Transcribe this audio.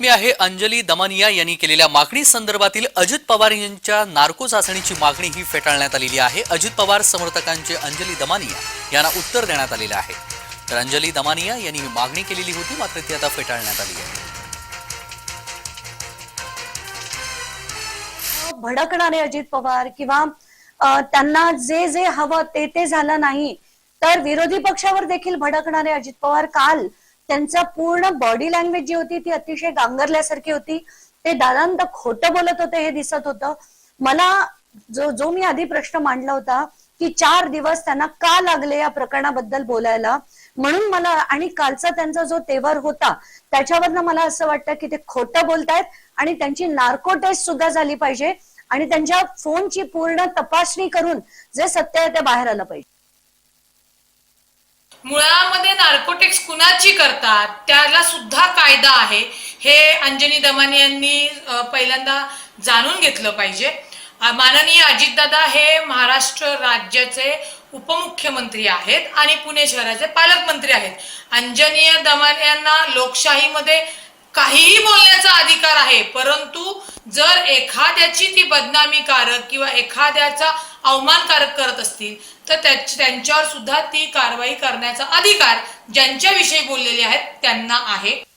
बातमी आहे अंजली दमनिया यांनी केलेल्या मागणी संदर्भातील अजित पवार यांच्या नार्को चाचणीची मागणी ही फेटाळण्यात आलेली आहे. अजित पवार समर्थकांचे अंजली दमानिया यांना उत्तर देण्यात आलेलं आहे. तर अंजली दमानिया यांनी ही मागणी केलेली होती मात्र ती आता फेटाळण्यात आली आहे. भडकणारे अजित पवार किंवा त्यांना जे जे हवं ते ते झालं नाही तर विरोधी पक्षावर देखील भडकणारे अजित पवार काल त्यांचा पूर्ण बॉडी लँग्वेज जी होती ती अतिशय गांगरल्यासारखी होती. ते दादांत खोटं बोलत होते हे दिसत होतं. मला जो जो मी आधी प्रश्न मांडला होता की चार दिवस त्यांना का लागले या प्रकरणाबद्दल बोलायला? म्हणून मला आणि कालचा त्यांचा जो तेवर होता त्याच्यावरनं मला असं वाटतं की ते खोटं बोलतायत आणि त्यांची नार्को टेस्ट सुद्धा झाली पाहिजे आणि त्यांच्या फोनची पूर्ण तपासणी करून जे सत्य आहे ते बाहेर आलं पाहिजे. मुळामध्ये नार्कोटिक्स कुणाची करतात त्याला सुद्धा कायदा आहे. हे अंजनी दमाने यांनी पहिल्यांदा जाणून घेतलं पाहिजे. माननीय अजितदादा हे महाराष्ट्र राज्याचे उपमुख्यमंत्री आहेत आणि पुणे शहराचे पालकमंत्री आहेत. अंजनीय दमाने यांना लोकशाहीमध्ये काहीही बोलण्याचा अधिकार आहे. परंतु जर एखाद्याची ती बदनामीकारक किंवा एखाद्याचा अवमानकारक करत असतील तर त्यांच्यावर सुद्धा ती कारवाई करण्याचा अधिकार ज्यांच्याविषयी बोललेले आहेत त्यांना आहे.